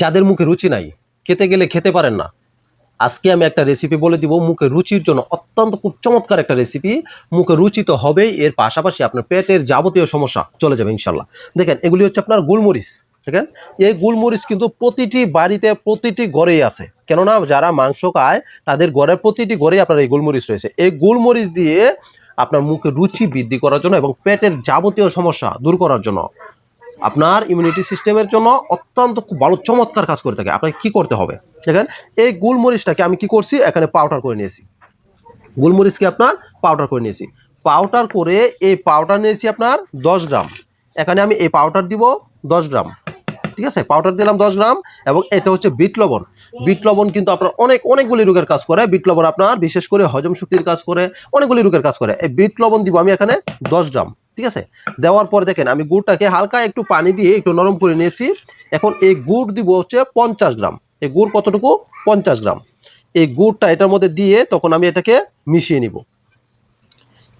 যাদের মুখে রুচি নাই, খেতে গেলে খেতে পারেন না। আজকে আমি একটা রেসিপি বলে দিব, মুখে রুচির জন্য অত্যন্ত খুব চমৎকার একটা রেসিপি মুখে রুচি তো হবেই, এর পাশাপাশি আপনার পেটের যাবতীয় সমস্যা চলে যাবে ইনশাল্লাহ দেখেন, এগুলি হচ্ছে আপনার গোলমরিচ, দেখেন? এই গোলমরিচ কিন্তু প্রতিটি বাড়িতে, প্রতিটি ঘরেই আছে। কেননা যারা মাংস খায়, তাদের ঘরের প্রতিটি ঘরেই আপনার এই গোলমরিচ রয়েছে। এই গোলমরিচ দিয়ে আপনার মুখে রুচি বৃদ্ধি করার জন্য এবং পেটের যাবতীয় সমস্যা দূর করার জন্য আপনার ইমিউনিটি সিস্টেমের জন্য অত্যন্ত খুব ভালো, চমৎকার কাজ করে থাকে। আপনাকে কি করতে হবে? দেখেন, এই গোলমরিচটাকে আমি কি করছি? এখানে পাউডার করে নিয়েছি। গোলমরিচকে আপনার পাউডার করে নিয়েছি। পাউডার করে এই পাউডার নিয়েছি আপনার দশ গ্রাম। এখানে আমি এই পাউডার দিব দশ গ্রাম। ঠিক আছে? পাউডার দিলাম দশ গ্রাম এবং এটা হচ্ছে বিট লবণ। বিট লবণ কিন্তু আপনার অনেক, অনেকগুলি রোগের কাজ করে। বিট লবণ আপনার বিশেষ করে হজম শক্তির কাজ করে, অনেকগুলি রোগের কাজ করে। এই বিট লবণ দিব আমি এখানে দশ গ্রাম। ঠিক আছে? দেওয়ার পর দেখেন আমি গুড়টাকে হালকা একটু পানি দিয়ে একটু নরম করে নিয়েছি। এখন এই গুড় দিব হচ্ছে পঞ্চাশ গ্রাম। এই গুড় কতটুকু? পঞ্চাশ গ্রাম। এই গুড়টা এটার মধ্যে দিয়ে তখন আমি এটাকে মিশিয়ে নিব।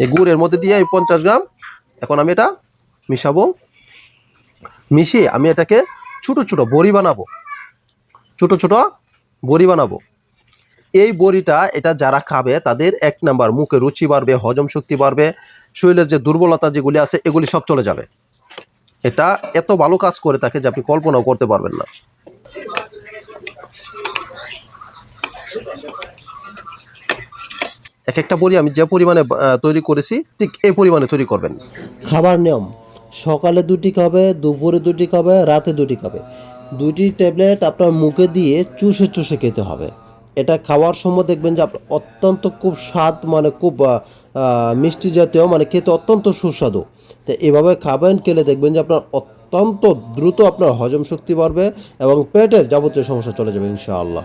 এই গুড়ের মধ্যে দিয়ে এই পঞ্চাশ গ্রাম এখন আমি এটা মিশাবো। মিশিয়ে আমি এটাকে ছোট ছোট বড়ি বানাবো। ছোট ছোট বড়ি বানাবো। এই বড়িটা, এটা যারা খাবে, তাদের এক নাম্বার মুখে রুচি বাড়বে, হজম শক্তি বাড়বে, শরীরের যে দুর্বলতা যেগুলি আছে, এগুলি সব চলে যাবে। এটা এত ভালো কাজ করে থাকে যে আপনি কল্পনাও করতে পারবেন না। এক একটা বড়ি আমি যে পরিমাণে তৈরি করেছি, ঠিক এই পরিমাণে তৈরি করবেন। খাবার নিয়ম, সকালে দুটি খাবে, দুপুরে দুটি খাবে, রাতে দুটি খাবে। দুটি ট্যাবলেট আপনার মুখে দিয়ে চুষে চুষে খেতে হবে। এটা খাওয়ার সময় দেখবেন যে আপনার অত্যন্ত খুব স্বাদ মানে খুব মিষ্টি জাতীয় মানে খেতে অত্যন্ত সুস্বাদু। তো এভাবে খাবেন, খেলে দেখবেন যে আপনার অত্যন্ত দ্রুত আপনার হজম শক্তি বাড়বে এবং পেটের যাবতীয় সমস্যা চলে যাবে, ইনশাআল্লাহ।